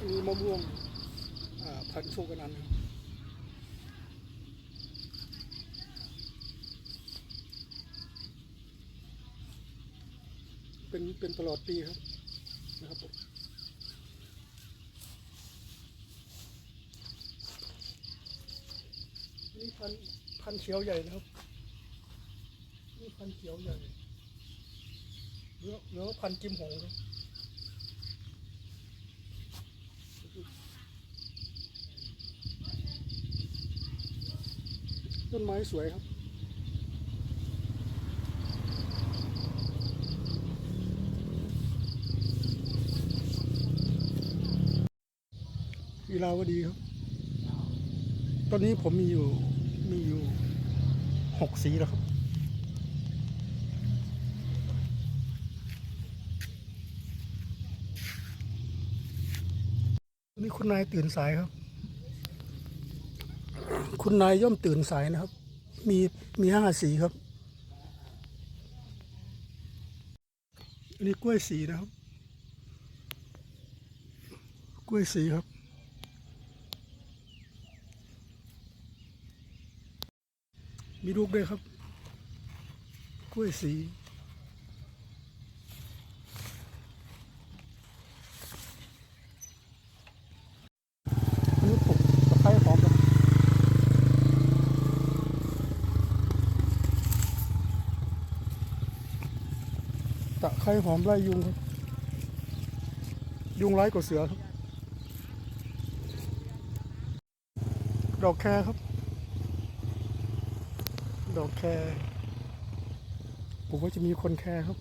อันนี้มะม่วงพันธุ์โชคอนันต์นะครับเป็นเป็นตลอดปีครับนะครับผมนี่พันธุ์พันเขียวใหญ่นะครับ นี่พันธุ์เขียวใหญ่หรือหรือว่าพันธุ์กิมหงครับ ต้นไม้สวยครับวีลาวดีครับ ตอนนี้ผมมีอยู่มีอยู่หกสีแล้วครับนนี้คุณนายตื่นสายครับ คุณนายย่อมตื่นสายนะครับ มีมีห้าสีครับ อันนี้กล้วยสีนะครับ กล้วยสีครับ มีลูกด้วยครับ กล้วยสี อันนี้ปลูกตะไคร้หอมครับ ตะ ไคร้หอมไล่ยุงครับ ยุงร้ายกว่าเสือครับ ดอกแครครับ ดอกแครผมว่าจะมีคนแครครับ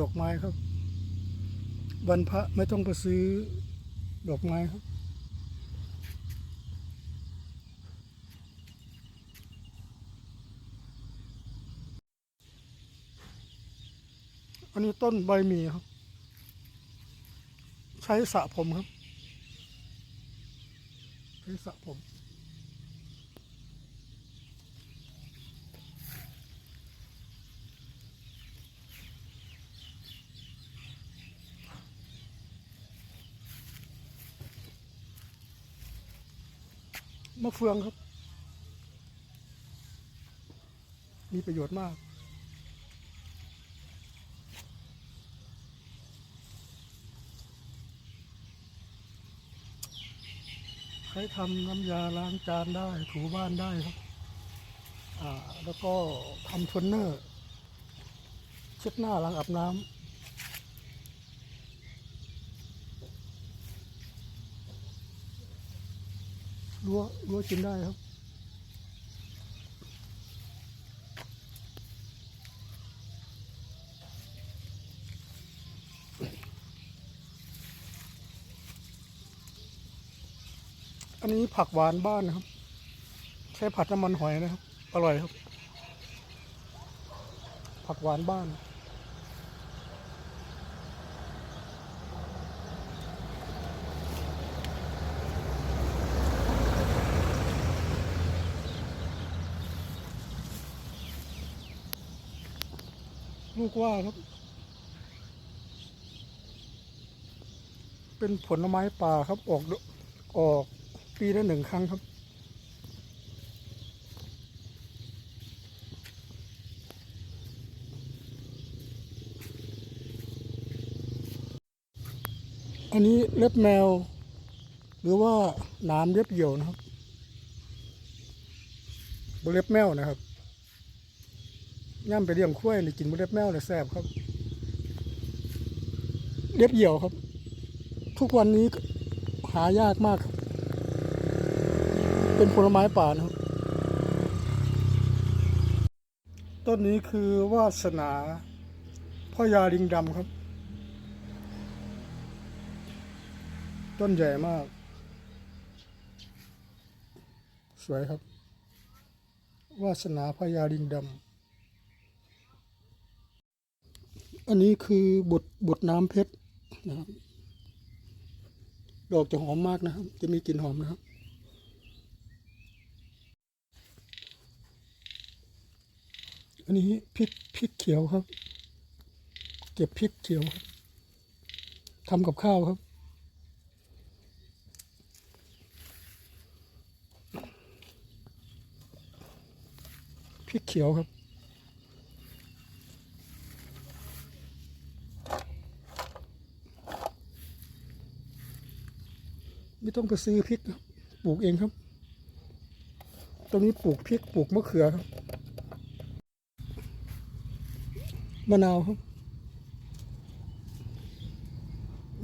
ดอกไม้ครับ วันพระไม่ต้องไปซื้อดอกไม้ครับ อันนี้ต้นใบหมี่ครับ ใช้สระผมครับ ใช้สระผมมะเฟืองครับ มีประโยชน์มาก ใช้ทำน้ำยาล้างจานได้ถูบ้านได้ครับอ่าแล้วก็ทำโทนเนอร์เช็ดหน้าล้างอาบน้ำรั้วรั้วกินได้ครับ นนี้ผักหวานบ้านนะครับ ใช้ผัดน้ำมันหอยนะครับ อร่อยครับ ผักหวานบ้าน ลูกว่าครับ เป็นผลไม้ป่าครับออกดอกออก ปีละหนึ่งครั้งครับ อันนี้เล็บแมว หรือว่าหนามเล็บเหยี่ยวนะครับบเล็บแมวนะครับย่ำไปเลี้ยงคุ้ยนี่กินบเล็บแมวเลยแซ่บครับ เล็บเหยี่ยวครับ ทุกวันนี้หายากมากครับ เป็นผลไม้ป่านะครับ ต้นนี้คือวาสนาพ่อยาลิงดำครับ ต้นใหญ่มาก สวยครับ วาสนาพญาลิงดำอันนี้คือบทบทน้ำเพชรนะครับดอกจะหอมมากนะครับ จะมีกลิ่นหอมนะครับ อันนี้พริกพริกเขียวครับ เก็บพริกเขียวครับทำกับข้าวครับพริกเขียวครับไม่ต้องไปซื้อพริกปลูกเองครับ ตรงนี้ปลูกพริกปลูกมะเขือครับ มะนาวครับ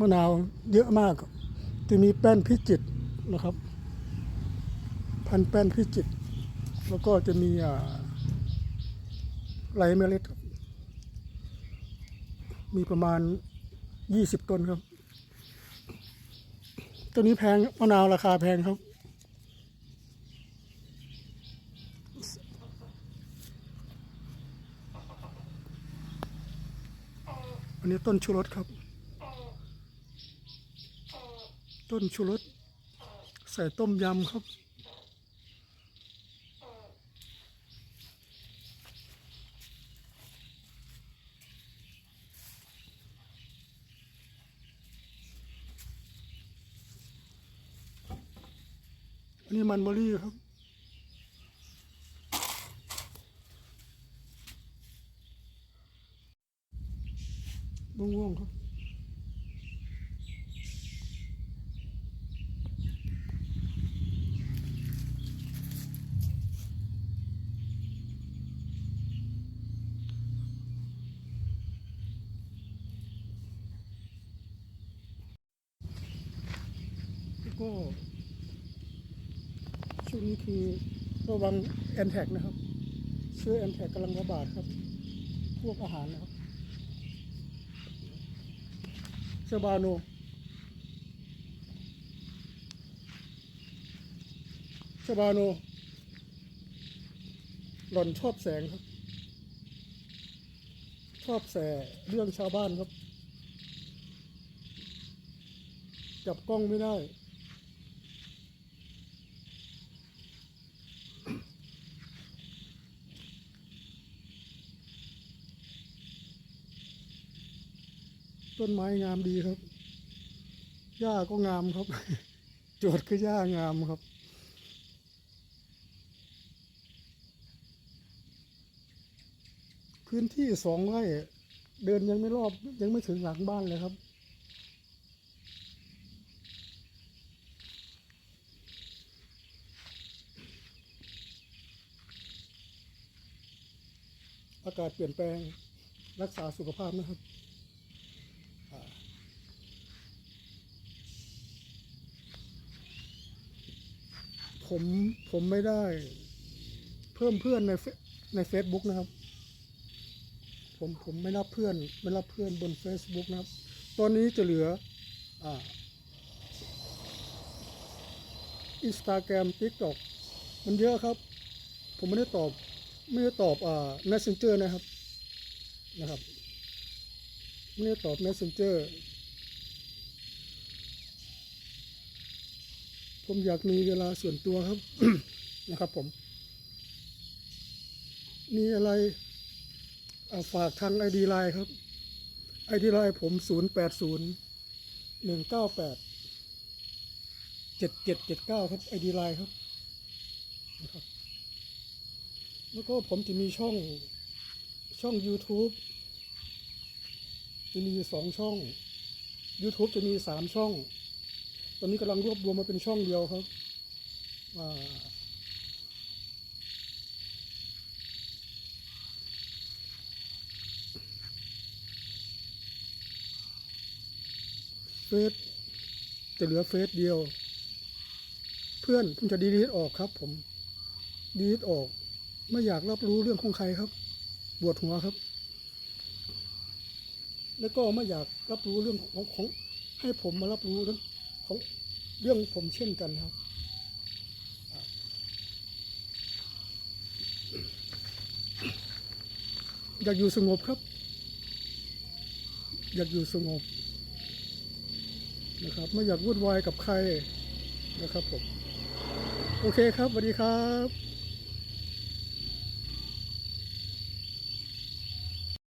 มะนาวเยอะมาก จะมีแป้นพิจิตนะครับ พันแป้นพิจิต แล้วก็จะมีอ่าไหลเมล็ดครับ มีประมาณยี่สิบต้นครับ ตัวนี้แพงมะนาวราคาแพงครับ อันนี้ต้นชูรสครับ ต้นชูรสใส่ต้มยำครับ อันนี้มันบอรี่ครับ มะม่วงครับ แล้วก็ ช่วงนี้คือระวังแอนแท็กนะครับ เชื้อแอนแท็กกำลังระบาดครับ พวกอาหารนะครับเซบาโนเซบาโนหล่อนชอบแสงครับ ชอบแสเรื่องชาวบ้านครับ จับกล้องไม่ได้ ต้นไม้งามดีครับ หญ้าก็งามครับ โจทย์คือหญ้างามครับ พื้นที่สองไร่เดินยังไม่รอบยังไม่ถึงหลังบ้านเลยครับอากาศเปลี่ยนแปลงรักษาสุขภาพนะครับ ผมผมไม่ได้ เพิ่มเพื่อนในใน Facebook นะครับ ผมผมไม่รับเพื่อน ไม่รับเพื่อนบน Facebook นะครับ ตอนนี้จะเหลืออ่าอินสตาแกรม TikTok มันเยอะครับ ผมไม่ได้ตอบ ไม่ได้ตอบอ่า Messenger นะครับนะครับ ไม่ได้ตอบ Messenger ผมอยากมีเวลาส่วนตัวครับ นะครับผม มีอะไรอาฝากทางไอดีไลน์ครับไอดีไลน์ผม 0 8 0 1 9 8 7 7 7 9 ครับไอดีไลน์ครับนะครับ แล้วก็ผมจะมีช่องช่อง YouTube จะมีสองช่อง YouTube จะมีสามช่อง ตอนนี้กำลังรวบรวมมาเป็นช่องเดียวครับอ่าเฟซจะเหลือเฟซเดียว เพื่อนผมจะดีลีทออกครับ ผมดีลีทออก ไม่อยากรับรู้เรื่องของใครครับปวดหัวครับ แล้วก็ไม่อยากรับรู้เรื่องของของให้ผมมารับรู้เรื่อง ของเรื่องผมเช่นกันครับอ่าอยากอยู่สงบครับ อยากอยู่สงบนะครับ ไม่อยากวุ่นวายกับใครนะครับผม โอเคครับสวัสดีครับ